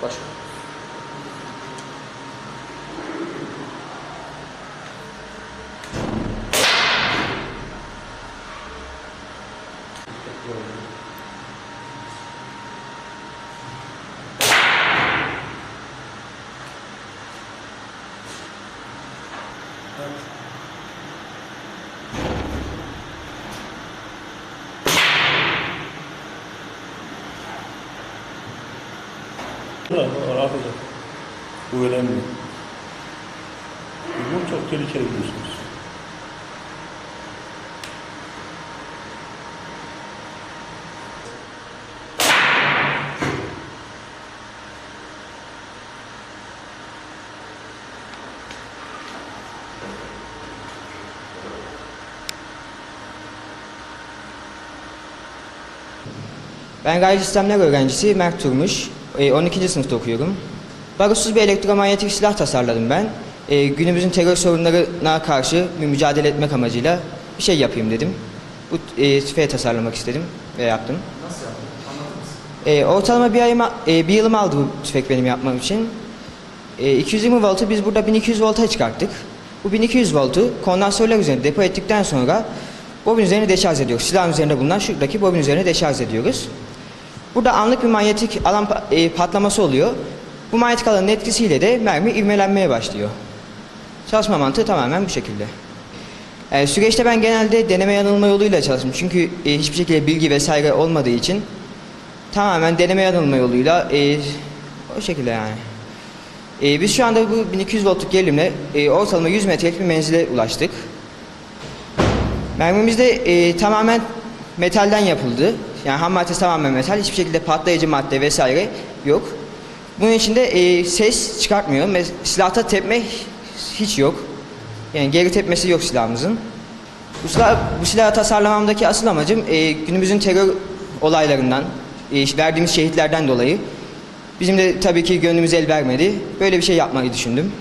Паша. Thank you. Bu önemli. Bu çok tehlikeli biliyorsunuz. Ben gayri sistemler öğrencisi Mert Turmuş. E, 12. sınıfta okuyorum. Barutsuz bir elektromanyetik silah tasarladım ben. E, günümüzün terör sorunlarına karşı bir mücadele etmek amacıyla bir şey yapayım dedim. Bu e, tüfeği tasarlamak istedim ve yaptım. Nasıl yaptın? E, ortalama bir, ayıma, e, bir yılım aldı bu tüfek benim yapmam için. E, 220 voltu biz burada 1200 volta çıkarttık. Bu 1200 voltu kondansörler üzerine depo ettikten sonra bobin üzerine deşarj ediyoruz. Silahın üzerinde bulunan şuradaki bobin üzerine deşarj ediyoruz. Burada anlık bir manyetik alan e, patlaması oluyor. Bu manyetik alanın etkisiyle de mermi ivmelenmeye başlıyor. Çalışma mantığı tamamen bu şekilde. E, süreçte ben genelde deneme yanılma yoluyla çalıştım. Çünkü e, hiçbir şekilde bilgi vesaire olmadığı için tamamen deneme yanılma yoluyla e, o şekilde yani. Biz şu anda bu 1200 voltluk gerilimle ortalama 100 metrelik bir menzile ulaştık. Mermimiz de tamamen metalden yapıldı. Yani ham maddesi tamamen metal. Hiçbir şekilde patlayıcı madde vesaire yok. Bunun içinde e, ses çıkartmıyor. Mes- Silahta tepme hiç yok. Yani geri tepmesi yok silahımızın. Bu, silah, bu silahı tasarlamamdaki asıl amacım e, günümüzün terör olaylarından, e, verdiğimiz şehitlerden dolayı bizim de tabii ki gönlümüz el vermedi. Böyle bir şey yapmayı düşündüm.